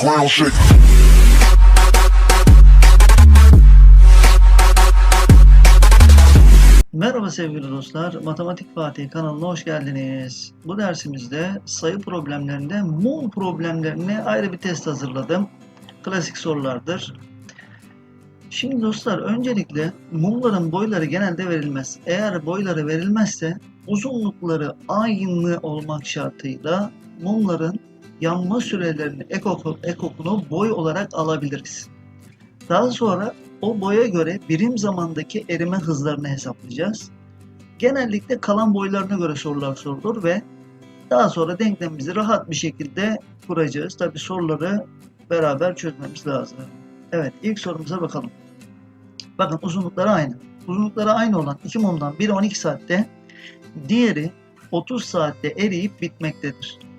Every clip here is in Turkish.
ground shake. Merhaba sevgili dostlar, Matematik Fatih kanalına hoş geldiniz. Bu dersimizde sayı problemlerinde mum problemlerine ayrı bir test hazırladım. Klasik sorulardır. Şimdi dostlar öncelikle mumların boyları genelde verilmez. Eğer boyları verilmezse uzunlukları aynı olmak şartıyla mumların yanma sürelerini ekok, ekokunu boy olarak alabiliriz. Daha sonra o boya göre birim zamandaki erime hızlarını hesaplayacağız. Genellikle kalan boylarına göre sorular sorulur ve daha sonra denklemimizi rahat bir şekilde kuracağız. Tabi soruları beraber çözmemiz lazım. Evet ilk sorumuza bakalım. Bakın uzunlukları aynı. Uzunlukları aynı olan iki mumdan biri 12 saatte, diğeri 30 saatte eriyip bitmektedir.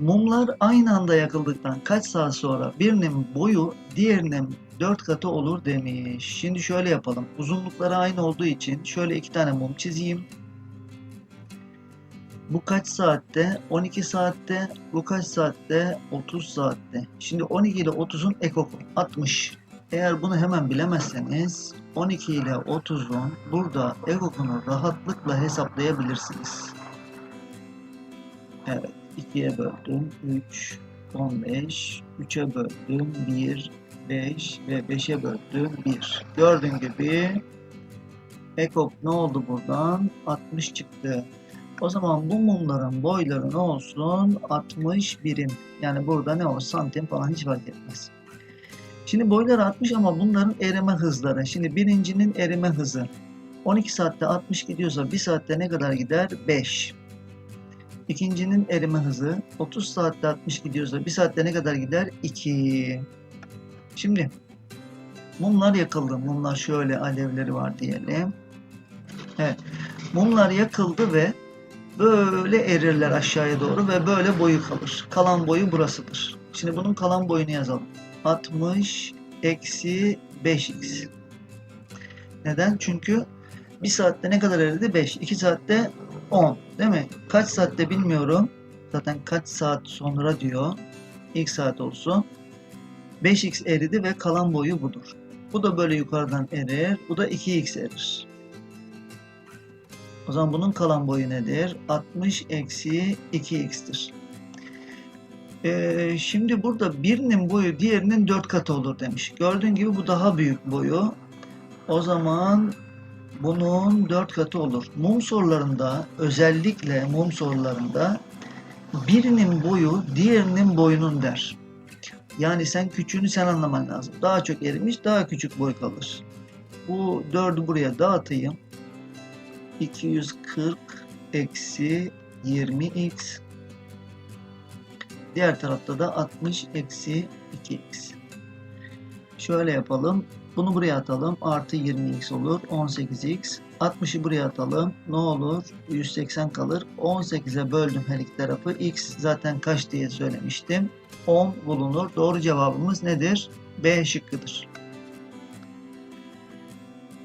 Mumlar aynı anda yakıldıktan kaç saat sonra birinin boyu diğerinin 4 katı olur demiş. Şimdi şöyle yapalım. Uzunlukları aynı olduğu için şöyle iki tane mum çizeyim. Bu kaç saatte? 12 saatte. Bu kaç saatte? 30 saatte. Şimdi 12 ile 30'un ekoku 60. Eğer bunu hemen bilemezseniz 12 ile 30'un burada ekokunu rahatlıkla hesaplayabilirsiniz. Evet. 2'ye böldüm 3, 15, 3'e böldüm 1, 5 ve 5'e böldüm 1. Gördüğün gibi ekok ne oldu buradan? 60 çıktı. O zaman bu mumların boyları ne olsun? 60 birim. Yani burada ne olsun? Santim falan hiç fark etmez. Şimdi boyları 60 ama bunların erime hızları. Şimdi birincinin erime hızı. 12 saatte 60 gidiyorsa 1 saatte ne kadar gider? 5. İkincinin erime hızı 30 saatte 60 gidiyorsa 1 saatte ne kadar gider? 2. Şimdi mumlar yakıldı. Mumlar şöyle alevleri var diyelim. Evet. Mumlar yakıldı ve böyle erirler aşağıya doğru ve böyle boyu kalır. Kalan boyu burasıdır. Şimdi bunun kalan boyunu yazalım. 60 eksi 5x. Neden? Çünkü 1 saatte ne kadar eridi? 5. 2 saatte 10. Değil mi? Kaç saatte bilmiyorum. Zaten kaç saat sonra diyor. İlk saat olsun. 5x eridi ve kalan boyu budur. Bu da böyle yukarıdan erir. Bu da 2x erir. O zaman bunun kalan boyu nedir? 60 eksi 2x'tir. Ee, şimdi burada birinin boyu diğerinin 4 katı olur demiş. Gördüğün gibi bu daha büyük boyu. O zaman bunun 4 katı olur. Mum sorularında özellikle mum sorularında birinin boyu diğerinin boyunun der. Yani sen küçüğünü sen anlaman lazım. Daha çok erimiş daha küçük boy kalır. Bu 4'ü buraya dağıtayım. 240 eksi 20x. Diğer tarafta da 60 eksi 2x. Şöyle yapalım. Bunu buraya atalım. Artı 20x olur. 18x. 60'ı buraya atalım. Ne olur? 180 kalır. 18'e böldüm her iki tarafı. x zaten kaç diye söylemiştim. 10 bulunur. Doğru cevabımız nedir? B şıkkıdır.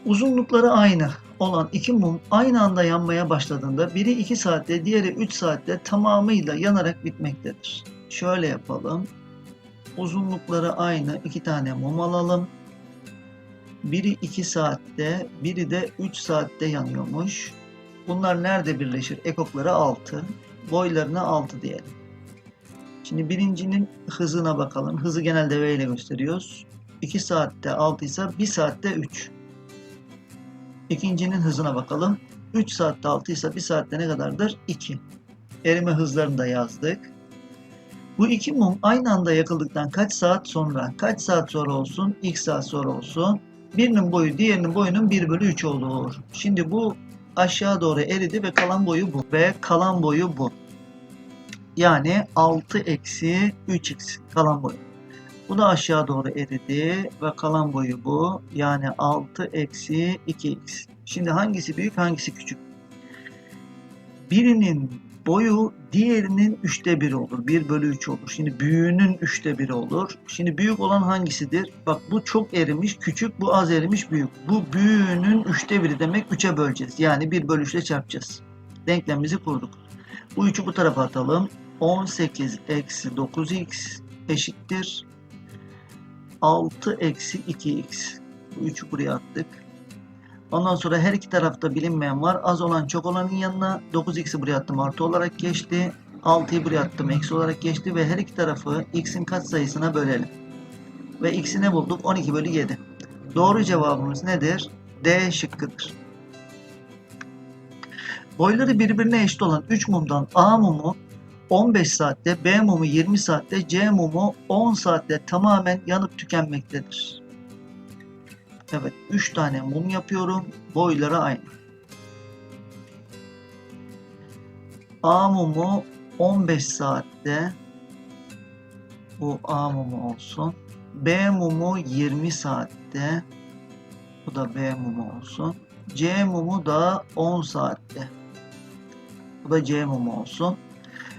Uzunlukları aynı olan iki mum aynı anda yanmaya başladığında biri 2 saatte diğeri 3 saatte tamamıyla yanarak bitmektedir. Şöyle yapalım. Uzunlukları aynı iki tane mum alalım. Biri 2 saatte, biri de 3 saatte yanıyormuş. Bunlar nerede birleşir? Ekokları 6. Boylarına 6 diyelim. Şimdi birincinin hızına bakalım. Hızı genelde V ile gösteriyoruz. 2 saatte 6 ise 1 saatte 3. İkincinin hızına bakalım. 3 saatte 6 ise 1 saatte ne kadardır? 2. Erime hızlarını da yazdık. Bu iki mum aynı anda yakıldıktan kaç saat sonra? Kaç saat sonra olsun? X saat sonra olsun. Birinin boyu diğerinin boyunun 1 bölü 3 olur. Şimdi bu aşağı doğru eridi ve kalan boyu bu. Ve kalan boyu bu. Yani 6 eksi 3x kalan boyu. Bu da aşağı doğru eridi ve kalan boyu bu. Yani 6 eksi 2x. Şimdi hangisi büyük hangisi küçük? Birinin boyu diğerinin üçte biri olur. 1 bölü 3 olur. Şimdi büyüğünün üçte biri olur. Şimdi büyük olan hangisidir? Bak bu çok erimiş küçük, bu az erimiş büyük. Bu büyüğünün üçte biri demek 3'e böleceğiz. Yani 1 bölü 3 ile çarpacağız. Denklemimizi kurduk. Bu 3'ü bu tarafa atalım. 18 eksi 9x eşittir 6 eksi 2x. Bu 3'ü buraya attık. Ondan sonra her iki tarafta bilinmeyen var. Az olan çok olanın yanına 9x'i buraya attım artı olarak geçti. 6'yı buraya attım eksi olarak geçti ve her iki tarafı x'in katsayısına bölelim. Ve x'i ne bulduk? 12 bölü 7. Doğru cevabımız nedir? D şıkkıdır. Boyları birbirine eşit olan 3 mumdan A mumu 15 saatte, B mumu 20 saatte, C mumu 10 saatte tamamen yanıp tükenmektedir. Evet, 3 tane mum yapıyorum. Boyları aynı. A mumu 15 saatte bu A mumu olsun. B mumu 20 saatte. Bu da B mumu olsun. C mumu da 10 saatte. Bu da C mumu olsun.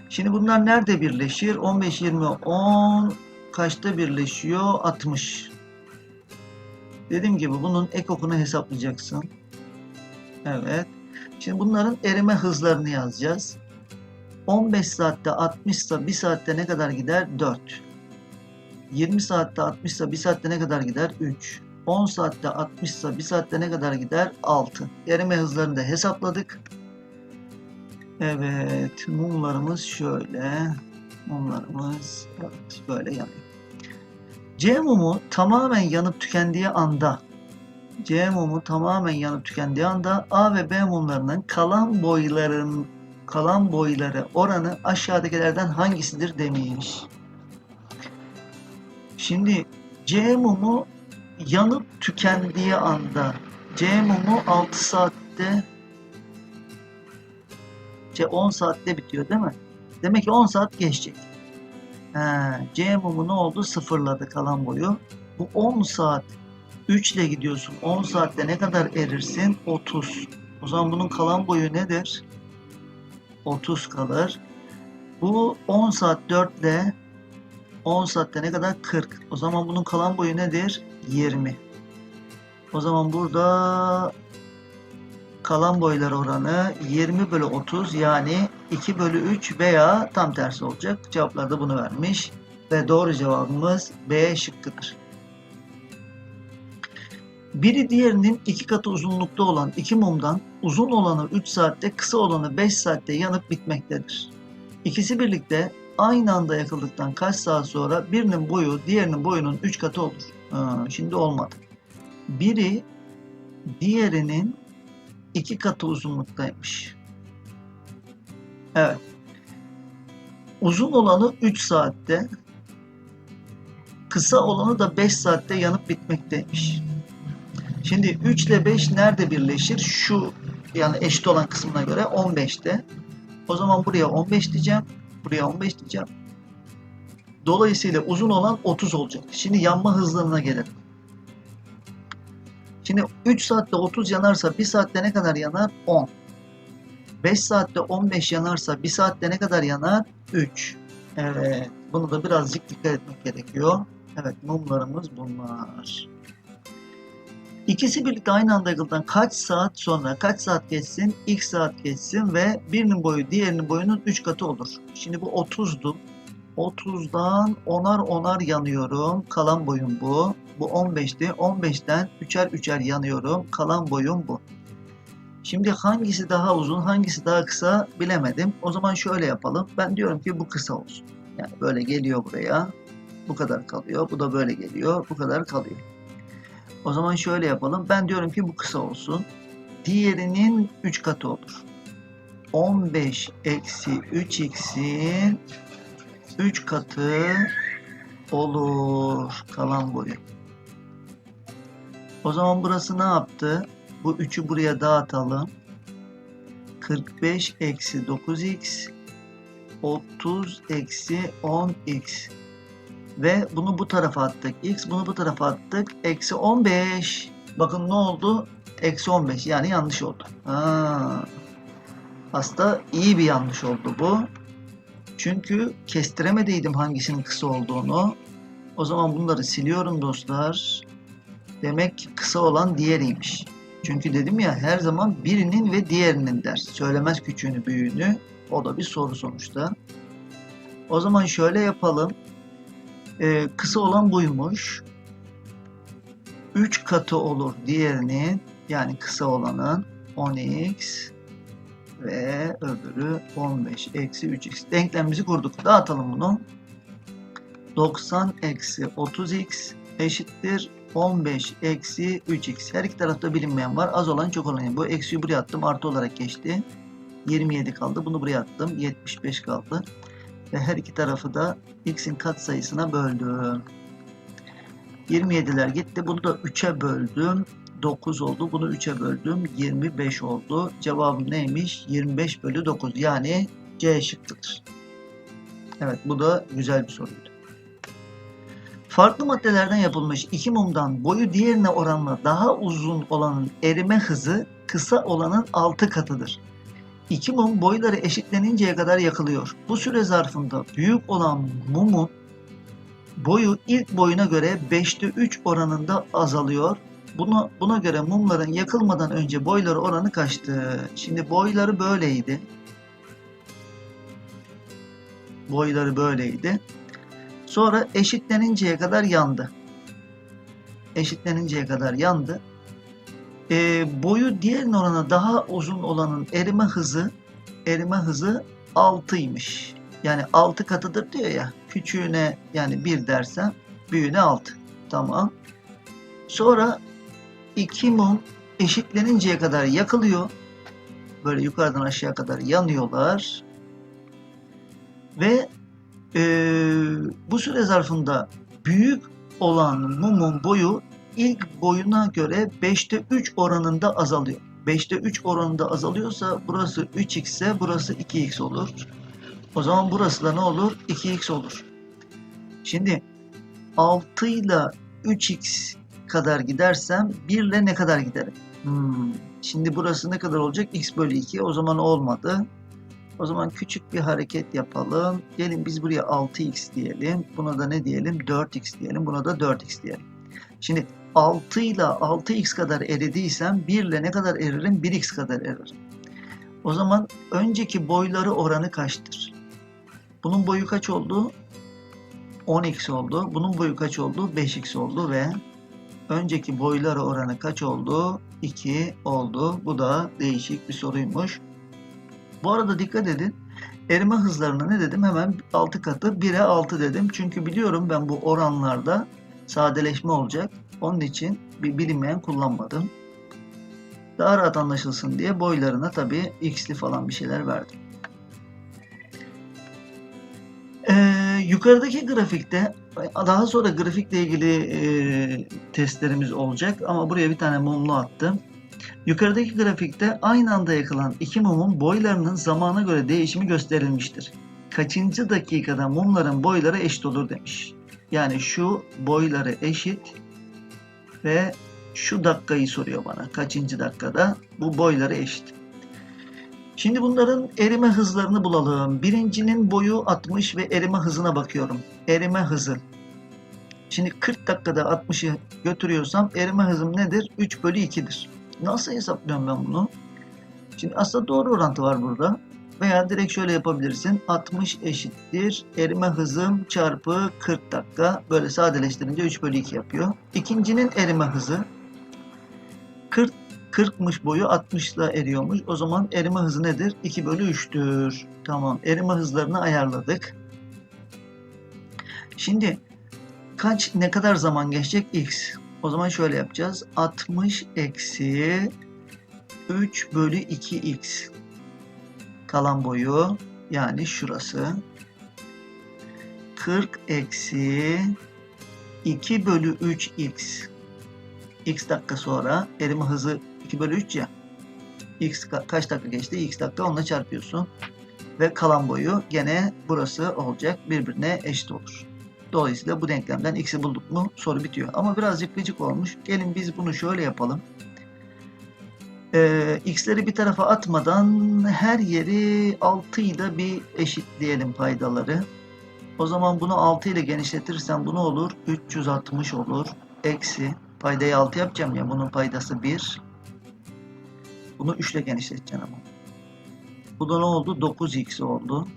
Şimdi bunlar nerede birleşir? 15, 20, 10 kaçta birleşiyor? 60. Dediğim gibi bunun ekokunu hesaplayacaksın. Evet. Şimdi bunların erime hızlarını yazacağız. 15 saatte 60 ise 1 saatte ne kadar gider? 4. 20 saatte 60 ise 1 saatte ne kadar gider? 3. 10 saatte 60 ise 1 saatte ne kadar gider? 6. Erime hızlarını da hesapladık. Evet, mumlarımız şöyle. Mumlarımız evet, böyle yanıyor. C mumu tamamen yanıp tükendiği anda C mumu tamamen yanıp tükendiği anda A ve B mumlarının kalan boyların kalan boyları oranı aşağıdakilerden hangisidir demiş. Şimdi C mumu yanıp tükendiği anda C mumu 6 saatte C 10 saatte bitiyor değil mi? Demek ki 10 saat geçecek. C mumu ne oldu? Sıfırladı kalan boyu. Bu 10 saat 3 ile gidiyorsun. 10 saatte ne kadar erirsin? 30. O zaman bunun kalan boyu nedir? 30 kalır. Bu 10 saat 4 ile 10 saatte ne kadar? 40. O zaman bunun kalan boyu nedir? 20. O zaman burada kalan boylar oranı 20 bölü 30 yani 2 bölü 3 veya tam tersi olacak. Cevaplar da bunu vermiş. Ve doğru cevabımız B şıkkıdır. Biri diğerinin iki katı uzunlukta olan iki mumdan uzun olanı 3 saatte kısa olanı 5 saatte yanıp bitmektedir. İkisi birlikte aynı anda yakıldıktan kaç saat sonra birinin boyu diğerinin boyunun 3 katı olur. Ha, şimdi olmadı. Biri diğerinin iki katı uzunluktaymış. Evet. Uzun olanı 3 saatte, kısa olanı da 5 saatte yanıp bitmekteymiş. Şimdi 3 ile 5 nerede birleşir? Şu yani eşit olan kısmına göre 15'te. O zaman buraya 15 diyeceğim. Buraya 15 diyeceğim. Dolayısıyla uzun olan 30 olacak. Şimdi yanma hızlarına gelelim. Şimdi 3 saatte 30 yanarsa 1 saatte ne kadar yanar? 10. 5 saatte 15 yanarsa 1 saatte ne kadar yanar? 3. Evet. Bunu da birazcık dikkat etmek gerekiyor. Evet mumlarımız bunlar. İkisi birlikte aynı anda yakıldan kaç saat sonra kaç saat geçsin? X saat geçsin ve birinin boyu diğerinin boyunun 3 katı olur. Şimdi bu 30'du. 30'dan onar onar yanıyorum. Kalan boyum bu. Bu 15'ti. 15'ten üçer üçer yanıyorum. Kalan boyum bu. Şimdi hangisi daha uzun, hangisi daha kısa bilemedim. O zaman şöyle yapalım. Ben diyorum ki bu kısa olsun. Yani böyle geliyor buraya. Bu kadar kalıyor. Bu da böyle geliyor. Bu kadar kalıyor. O zaman şöyle yapalım. Ben diyorum ki bu kısa olsun. Diğerinin 3 katı olur. 15 eksi 3x'in 3 katı olur kalan boyu. O zaman burası ne yaptı? Bu 3'ü buraya dağıtalım. 45 eksi 9x 30 eksi 10x ve bunu bu tarafa attık. X bunu bu tarafa attık. Eksi 15. Bakın ne oldu? Eksi 15 yani yanlış oldu. Ha. Aslında iyi bir yanlış oldu bu. Çünkü kestiremediydim hangisinin kısa olduğunu. O zaman bunları siliyorum dostlar. Demek ki kısa olan diğeriymiş. Çünkü dedim ya her zaman birinin ve diğerinin der. Söylemez küçüğünü büyüğünü. O da bir soru sonuçta. O zaman şöyle yapalım. Ee, kısa olan buymuş. 3 katı olur diğerinin yani kısa olanın 10x ve öbürü 15 eksi 3x. Denklemimizi kurduk. Dağıtalım bunu. 90 eksi 30x eşittir 15 eksi 3x. Her iki tarafta bilinmeyen var. Az olan çok olan. Bu eksiyi buraya attım. Artı olarak geçti. 27 kaldı. Bunu buraya attım. 75 kaldı. Ve her iki tarafı da x'in katsayısına böldüm. 27'ler gitti. Bunu da 3'e böldüm. 9 oldu. Bunu 3'e böldüm. 25 oldu. Cevabım neymiş? 25 bölü 9. Yani C şıkkıdır. Evet bu da güzel bir soruydu. Farklı maddelerden yapılmış iki mumdan boyu diğerine oranla daha uzun olanın erime hızı kısa olanın 6 katıdır. İki mum boyları eşitleninceye kadar yakılıyor. Bu süre zarfında büyük olan mumun boyu ilk boyuna göre 5'te 3 oranında azalıyor. Buna, buna göre mumların yakılmadan önce boyları oranı kaçtı? Şimdi boyları böyleydi. Boyları böyleydi. Sonra eşitleninceye kadar yandı. Eşitleninceye kadar yandı. E, boyu diğerinin oranına daha uzun olanın erime hızı erime hızı 6'ymış. Yani 6 katıdır diyor ya. Küçüğüne yani 1 dersen büyüğüne 6. Tamam. Sonra iki mum eşitleninceye kadar yakılıyor. Böyle yukarıdan aşağı kadar yanıyorlar. Ve e, bu süre zarfında büyük olan mumun boyu ilk boyuna göre 5'te 3 oranında azalıyor. 5'te 3 oranında azalıyorsa burası 3x ise burası 2x olur. O zaman burası da ne olur? 2x olur. Şimdi 6 ile 3x kadar gidersem 1 ile ne kadar giderim? Hmm. Şimdi burası ne kadar olacak? x bölü 2. O zaman olmadı. O zaman küçük bir hareket yapalım. Gelin biz buraya 6x diyelim. Buna da ne diyelim? 4x diyelim. Buna da 4x diyelim. Şimdi 6 ile 6x kadar eridiysem 1 ile ne kadar eririm? 1x kadar eririm. O zaman önceki boyları oranı kaçtır? Bunun boyu kaç oldu? 10x oldu. Bunun boyu kaç oldu? 5x oldu ve önceki boyları oranı kaç oldu? 2 oldu. Bu da değişik bir soruymuş. Bu arada dikkat edin. Erime hızlarına ne dedim? Hemen 6 katı 1'e 6 dedim. Çünkü biliyorum ben bu oranlarda sadeleşme olacak. Onun için bir bilinmeyen kullanmadım. Daha rahat anlaşılsın diye boylarına tabii x'li falan bir şeyler verdim. Ee, yukarıdaki grafikte daha sonra grafikle ilgili e, testlerimiz olacak ama buraya bir tane mumlu attım. Yukarıdaki grafikte aynı anda yakılan iki mumun boylarının zamana göre değişimi gösterilmiştir. Kaçıncı dakikada mumların boyları eşit olur demiş. Yani şu boyları eşit ve şu dakikayı soruyor bana. Kaçıncı dakikada bu boyları eşit. Şimdi bunların erime hızlarını bulalım. Birincinin boyu 60 ve erime hızına bakıyorum. Erime hızı. Şimdi 40 dakikada 60'ı götürüyorsam erime hızım nedir? 3 bölü 2'dir. Nasıl hesaplıyorum ben bunu? Şimdi aslında doğru orantı var burada. Veya direkt şöyle yapabilirsin. 60 eşittir. Erime hızım çarpı 40 dakika. Böyle sadeleştirince 3 bölü 2 yapıyor. İkincinin erime hızı 40 40'mış boyu 60 ile eriyormuş. O zaman erime hızı nedir? 2 bölü 3'tür. Tamam. Erime hızlarını ayarladık. Şimdi kaç ne kadar zaman geçecek? X. O zaman şöyle yapacağız. 60 eksi 3 bölü 2x kalan boyu yani şurası. 40 eksi 2 bölü 3x x. Dakika sonra erime hızı 2 bölü 3 ya. X ka- kaç dakika geçti? X dakika onunla çarpıyorsun. Ve kalan boyu gene burası olacak birbirine eşit olur. Dolayısıyla bu denklemden x'i bulduk mu soru bitiyor. Ama birazcık gıcık olmuş. Gelin biz bunu şöyle yapalım. Ee, x'leri bir tarafa atmadan her yeri 6 ile bir eşitleyelim paydaları. O zaman bunu 6 ile genişletirsem bu ne olur? 360 olur. Eksi. Paydayı 6 yapacağım ya. Bunun paydası 1. Bunu 3 ile genişleteceğim ama. Bu da ne oldu? 9x oldu.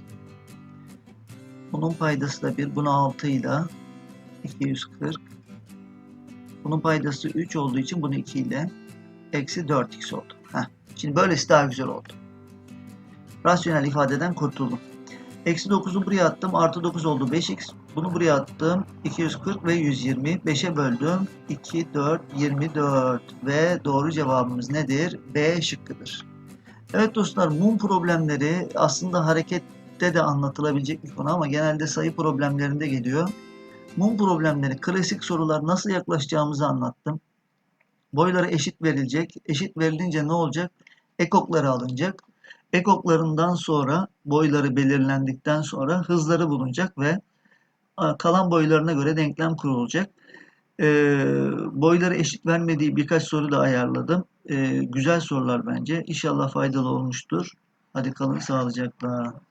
Bunun paydası da 1. Bunu 6 ile 240. Bunun paydası 3 olduğu için bunu 2 ile eksi 4x oldu. Heh. Şimdi böylesi daha güzel oldu. Rasyonel ifadeden kurtuldum. Eksi 9'u buraya attım. Artı 9 oldu 5x. Bunu buraya attım. 240 ve 120. 5'e böldüm. 2, 4, 24. Ve doğru cevabımız nedir? B şıkkıdır. Evet dostlar mum problemleri aslında harekette de anlatılabilecek bir konu ama genelde sayı problemlerinde geliyor. Mum problemleri klasik sorular nasıl yaklaşacağımızı anlattım. Boyları eşit verilecek. Eşit verilince ne olacak? Ekokları alınacak. Ekoklarından sonra boyları belirlendikten sonra hızları bulunacak ve kalan boylarına göre denklem kurulacak. Ee, boyları eşit vermediği birkaç soru da ayarladım. Ee, güzel sorular bence. İnşallah faydalı olmuştur. Hadi kalın sağlıcakla.